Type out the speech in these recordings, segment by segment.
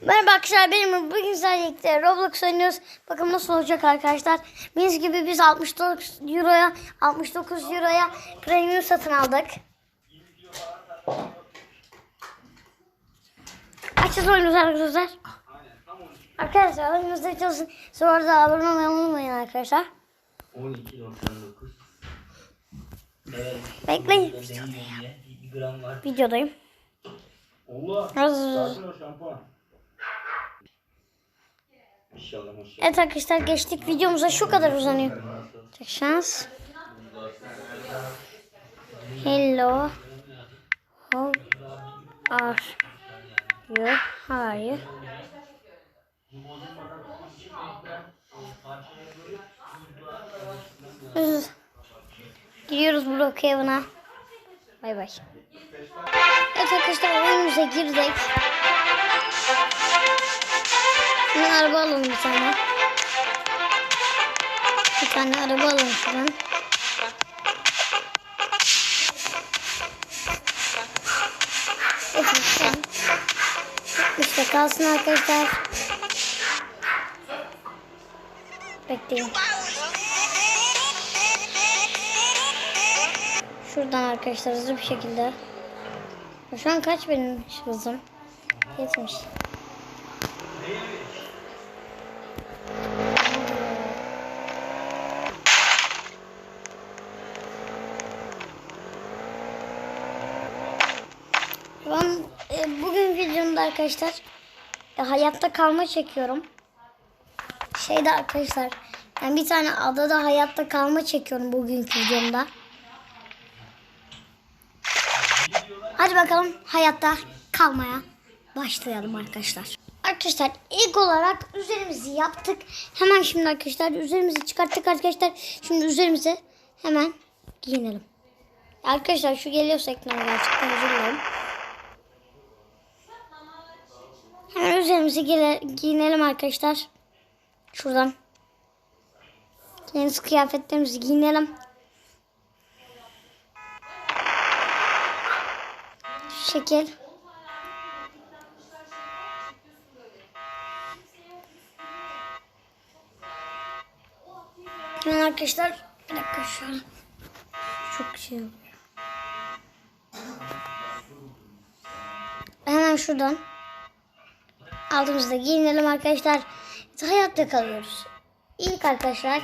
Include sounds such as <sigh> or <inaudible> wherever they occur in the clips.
Merhaba arkadaşlar benim bugün birlikte Roblox oynuyoruz. Bakın nasıl olacak arkadaşlar. Biz gibi biz 69 euroya 69 euroya premium satın aldık. Açacağız oynuyoruz arkadaşlar. Arkadaşlar oyunumuzda çalışın. Sonra da abone olmayı unutmayın arkadaşlar. 12.99 Evet. Bekleyin. Var. Videodayım. Allah. Ol şampuan. Evet arkadaşlar geçtik videomuza şu kadar uzanıyor. Tek şans. Hello. How are you? How are you? Gidiyoruz Brookhaven'a. Bay bay. Evet arkadaşlar oyunumuza girdik. Şimdi araba alalım bir tane. Bir tane araba alalım şuradan. İşte kalsın arkadaşlar. Bekleyin. Şuradan arkadaşlar hızlı bir şekilde. Şu an kaç benim hızım? 70. Ben e, bugün videomda arkadaşlar e, hayatta kalma çekiyorum. Şeyde arkadaşlar ben bir tane adada hayatta kalma çekiyorum bugünkü videomda. Hadi bakalım hayatta kalmaya başlayalım arkadaşlar. Arkadaşlar ilk olarak üzerimizi yaptık. Hemen şimdi arkadaşlar üzerimizi çıkarttık arkadaşlar. Şimdi üzerimize hemen giyinelim. Arkadaşlar şu geliyorsa ekrana gerçekten özür gire- giyinelim arkadaşlar. Şuradan. Yeni kıyafetlerimizi giyinelim. Şu şekil. Hemen arkadaşlar bir dakika şöyle. Çok şey oluyor. Hemen şuradan altımızda giyinelim arkadaşlar. Hayatta kalıyoruz. İlk arkadaşlar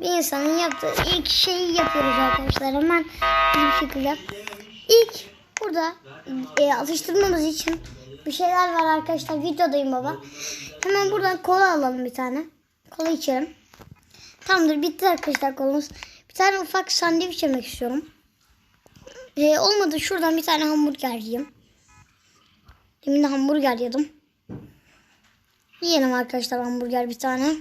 bir insanın yaptığı ilk şeyi yapıyoruz arkadaşlar. Hemen bir şekilde. İlk burada e, atıştırmamız için bir şeyler var arkadaşlar. Videodayım baba. Hemen buradan kola alalım bir tane. Kola içelim. Tamamdır bitti arkadaşlar kolumuz. Bir tane ufak sandviç yemek istiyorum. E, olmadı şuradan bir tane hamburger yiyeyim. Demin de hamburger yedim. Yiyelim arkadaşlar hamburger bir tane.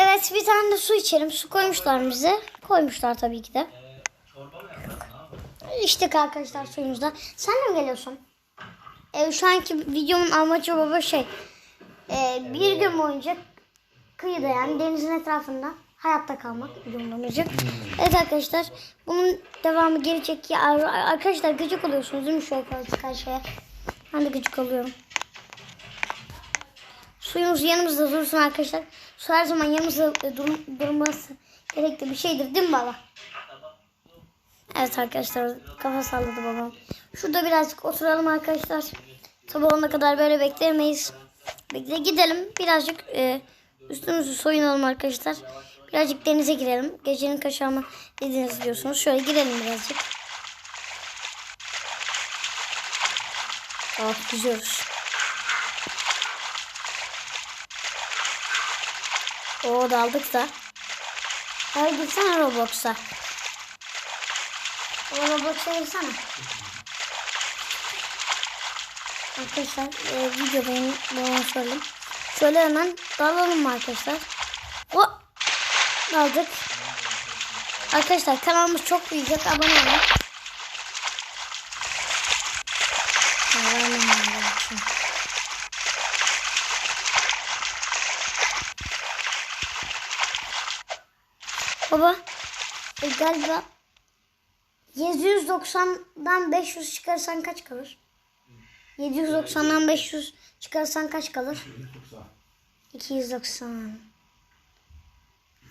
Evet bir tane de su içelim. Su koymuşlar bize. Koymuşlar tabii ki de. İçtik arkadaşlar suyumuzda. Sen de mi geliyorsun? Ee, şu anki videomun amacı baba şey. e, bir gün boyunca kıyıda yani denizin etrafında hayatta kalmak videomun amacı. Evet arkadaşlar bunun devamı gelecek ya arkadaşlar gıcık oluyorsunuz değil mi şu ekran karşıya? Ben de gıcık oluyorum. Suyumuz yanımızda dursun arkadaşlar. Su her zaman yanımızda e, dur- durması gerekli bir şeydir değil mi baba? Evet arkadaşlar kafa salladı babam. Şurada birazcık oturalım arkadaşlar. Sabah olana kadar böyle bekleyemeyiz. Bekle gidelim birazcık e, üstümüzü soyunalım arkadaşlar. Birazcık denize girelim. Gecenin kaşağımı dediniz diyorsunuz. Şöyle girelim birazcık. Oh yüzüyoruz. Oo daldık da. Hadi gitsene Roblox'a. O Roblox'a girsene. Arkadaşlar e, videodayım. Babama söyledim. Şöyle hemen dalalım arkadaşlar? O daldık. Arkadaşlar kanalımız çok büyüyecek. Abone olun. Baba e, galiba 790'dan 500 çıkarsan kaç kalır? 790'dan 500 çıkarsan kaç kalır? 290.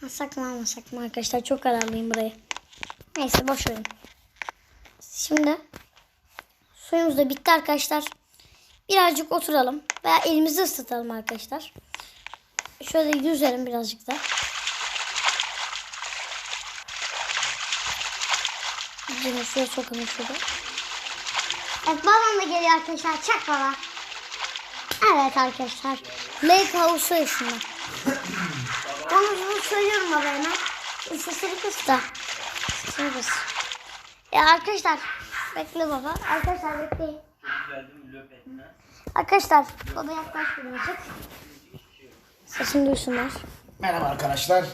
Alsak mı almasak mı arkadaşlar? Çok kararlıyım burayı. Neyse boş verin. Şimdi suyumuz da bitti arkadaşlar. Birazcık oturalım veya elimizi ıslatalım arkadaşlar. Şöyle yüzelim birazcık da. Yine suya sokalım şurada. Evet babam da geliyor arkadaşlar. Çak baba. Evet arkadaşlar. Lake House'u ısındı. Onu bunu söylüyorum baba hemen. Sesini kıs da. Sesini kıs. Ya arkadaşlar. Bekle baba. Arkadaşlar bekleyin. Çok? Arkadaşlar baba yaklaş birazcık. Sesini duysunlar. Merhaba arkadaşlar.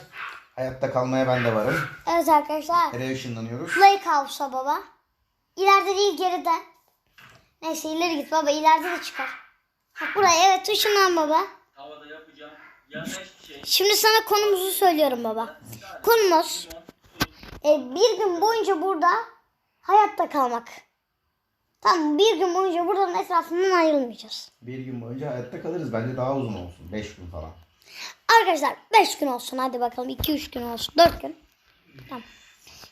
Hayatta kalmaya ben de varım. Evet arkadaşlar. Nereye ışınlanıyoruz? Lake House'a baba. İleride değil geride. Neyse ileri git baba ileride de çıkar. Bak buraya evet ışınlan baba. Havada yapacağım. Şey. Şimdi sana konumuzu söylüyorum baba. Konumuz e, bir gün boyunca burada hayatta kalmak. Tamam bir gün boyunca buradan etrafından ayrılmayacağız. Bir gün boyunca hayatta kalırız. Bence daha uzun olsun. Beş gün falan. Arkadaşlar 5 gün olsun hadi bakalım 2-3 gün olsun 4 gün. Tamam.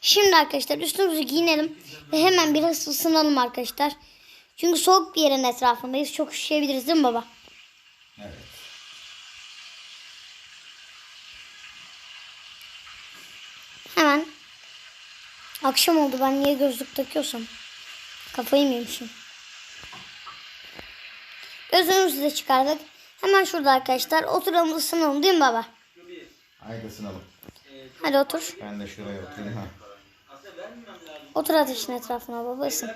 Şimdi arkadaşlar üstümüzü giyinelim ve hemen biraz ısınalım arkadaşlar. Çünkü soğuk bir yerin etrafındayız. Çok üşüyebiliriz değil mi baba? Evet. Hemen. Akşam oldu ben niye gözlük takıyorsam. Kafayı mı yemişim? Gözlüğümüzü de çıkardık. Hemen şurada arkadaşlar oturalım ısınalım değil mi baba? Haydi ısınalım. Hadi otur. Ben de şuraya oturayım. Ha. Otur ateşin etrafına baba ısın.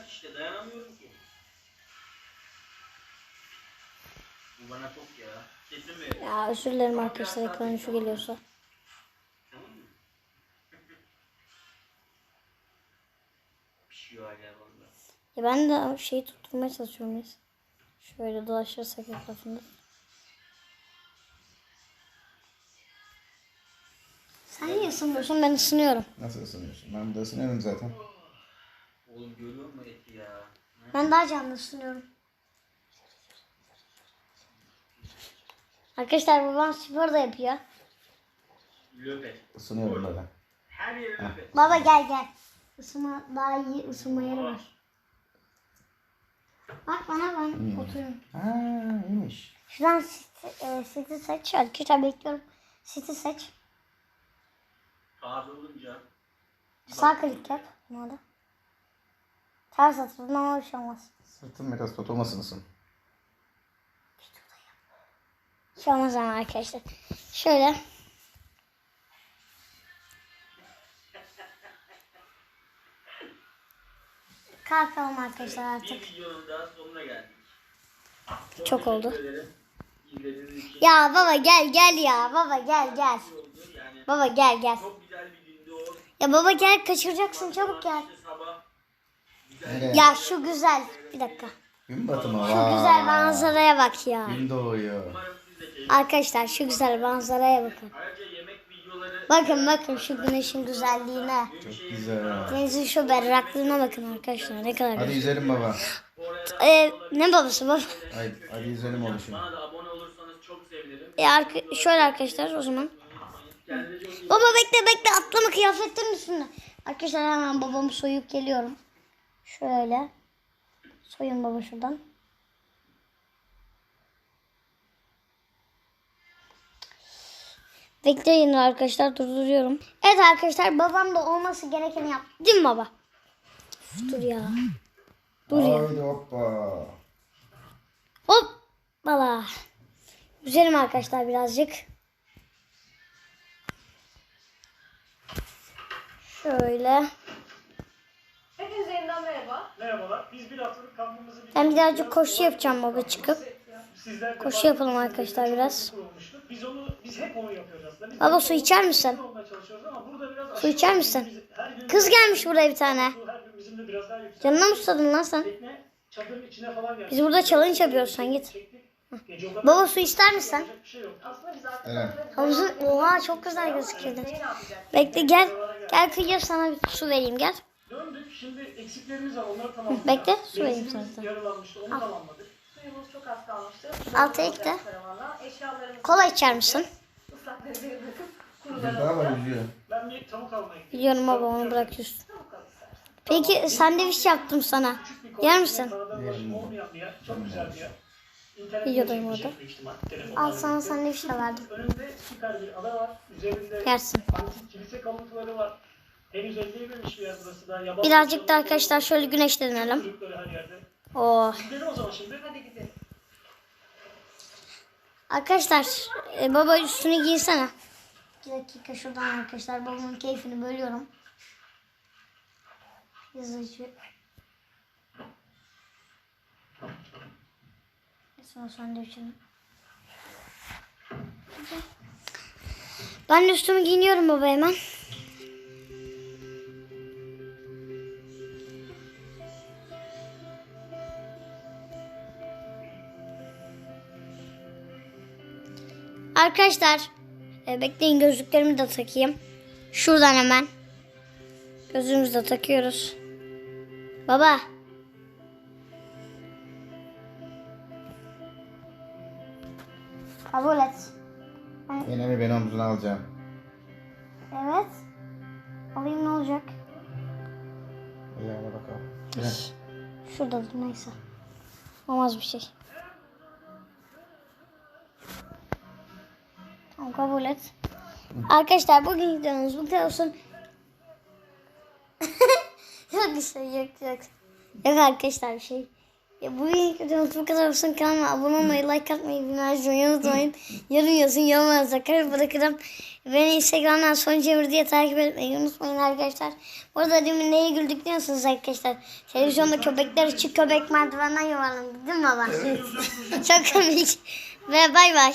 Ya. Özür dilerim arkadaşlar ekranı şu geliyorsa. Ya ben de şeyi tutturmaya çalışıyorum neyse. Şöyle dolaşırsak etrafında. Sen niye ısınmıyorsun? Ben ısınıyorum. Nasıl ısınıyorsun? Ben de ısınıyorum zaten. Oğlum görüyor musun eti ya? Ben daha canlı ısınıyorum. Arkadaşlar babam spor da yapıyor. Löpet. Isınıyorum böyle. Her yeri löpet. Baba gel gel. Isınma, daha iyi ısınma yeri var. Bak bana ben oturuyorum. Ha iyiymiş. Şuradan siti, e, siti seç. Arkadaşlar bekliyorum. Siti seç. Taze olunca Sağ klik yap. Buna da. Ters atıldım ama bir şey olmaz. Sırtım biraz tutulmasın ısın. Bir şey olmaz ama arkadaşlar. Şöyle. <laughs> Kalkalım arkadaşlar artık. bir videonun daha sonuna geldik. Çok oldu. İzlediğiniz için Ya baba gel gel ya. Baba gel gel. Baba gel gel. çok güzel bir gündü o. Ya baba gel kaçıracaksın çabuk gel. Nereye? Ya şu güzel. Bir dakika. Gün batımı Şu güzel manzaraya bak ya. Gün doğuyor. Arkadaşlar şu güzel manzaraya bakın. Ayrıca yemek videoları Bakın bakın şu güneşin güzelliğine. Çok güzel. Denizin şu berraklığına bakın arkadaşlar ne kadar Hadi güzel. yüzelim baba. Ee, ne babası baba? Hadi, hadi yüzelim oluşum. bana da abone olursanız çok sevinirim. E, arka, şöyle arkadaşlar o zaman. Baba bekle bekle atlama kıyafetlerin üstünde. Arkadaşlar hemen babamı soyup geliyorum. Şöyle. Soyun baba şuradan. Bekleyin arkadaşlar durduruyorum. Evet arkadaşlar babam da olması gerekeni yaptı. Değil mi baba? Üf, dur ya. Dur ya. Haydi hoppa. Hop. Bala. Üzerim arkadaşlar birazcık. Şöyle. Hepinize yeniden merhaba. Merhabalar. Biz bir haftalık kampımızı Ben birazcık koşu yapacağım baba çıkıp. sizler de Koşu yapalım arkadaşlar biraz. kurulmuştuk. Biz onu biz hep onu yapıyoruz aslında. Biz Baba su içer misin? olmaya çalışıyoruz ama burada biraz Su içer misin? Biz her gün Kız gelmiş buraya bir tane. her gün bizim de biraz daha yüksek. Canına mı susadın lan sen? Tekne çadırın içine falan geldi. Biz burada challenge yapıyoruz sen git. Çektik. Gece o kadar Baba su ister misin? yapacak bir şey yok. Aslında biz artık. Havuzun oha çok güzel gözüküyordu. Ne yapacağız? Bekle gel. Gel kıyıya sana bir su vereyim gel. Döndük. Şimdi eksiklerimiz var. Onları tamamladık. Bekle, su vereyim sana. Yarılanmıştı. Onu tamamladık. Suyumuz çok az kalmıştı. Altı ekle. Karavana. Eşyalarımız Kola içer misin? bırakıp Bir daha var kurularımızı yüzüyor. Ben bir tavuk almaya gidiyorum. Biliyorum baba onu bırakıyorsun. al. Peki sandviç yaptım sana. Yer misin? Sonradan ulaşım olmayan bir yer. Çok güzel bir yer. Videodayım orada. Al sana sandviç de verdim. Önünde süper bir ada var. Üzerinde Yersin. antik kilise kalıntıları var. Henüz elleyememiş bir yer burası da. Yabancı Birazcık da arkadaşlar şöyle güneşlenelim. Çocukları her yerde. Oh. Gidelim o zaman şimdi. Hadi gidelim. Arkadaşlar e, baba üstünü giysene. Bir dakika şuradan arkadaşlar babamın keyfini bölüyorum. Yazıcı. Sonra sandviçimi. Ben üstümü giyiniyorum baba hemen. Arkadaşlar e, bekleyin gözlüklerimi de takayım. Şuradan hemen. Gözlüğümüzü de takıyoruz. Baba. Kabul et. Yine mi beni omzuna alacağım? Evet. Alayım ne olacak? İyi hadi bakalım. Yine. Şurada dur neyse. Olmaz bir şey. Tamam kabul et. Arkadaşlar bugün videomuz bu kadar olsun. <laughs> yok bir şey yok yok. Yok arkadaşlar bir şey. Ya bugün videomuz bu kadar olsun. Kanalıma abone olmayı, like atmayı, açmayı unutmayın. Yarın yazın yorumlarınıza karar bırakırım. Beni Instagram'dan son Cemil diye takip etmeyi unutmayın arkadaşlar. Bu arada demin neye güldük diyorsunuz arkadaşlar. Televizyonda köpekler için köpek merdivenden yuvarlandı değil mi baba? <laughs> Çok komik. Ve bay bay.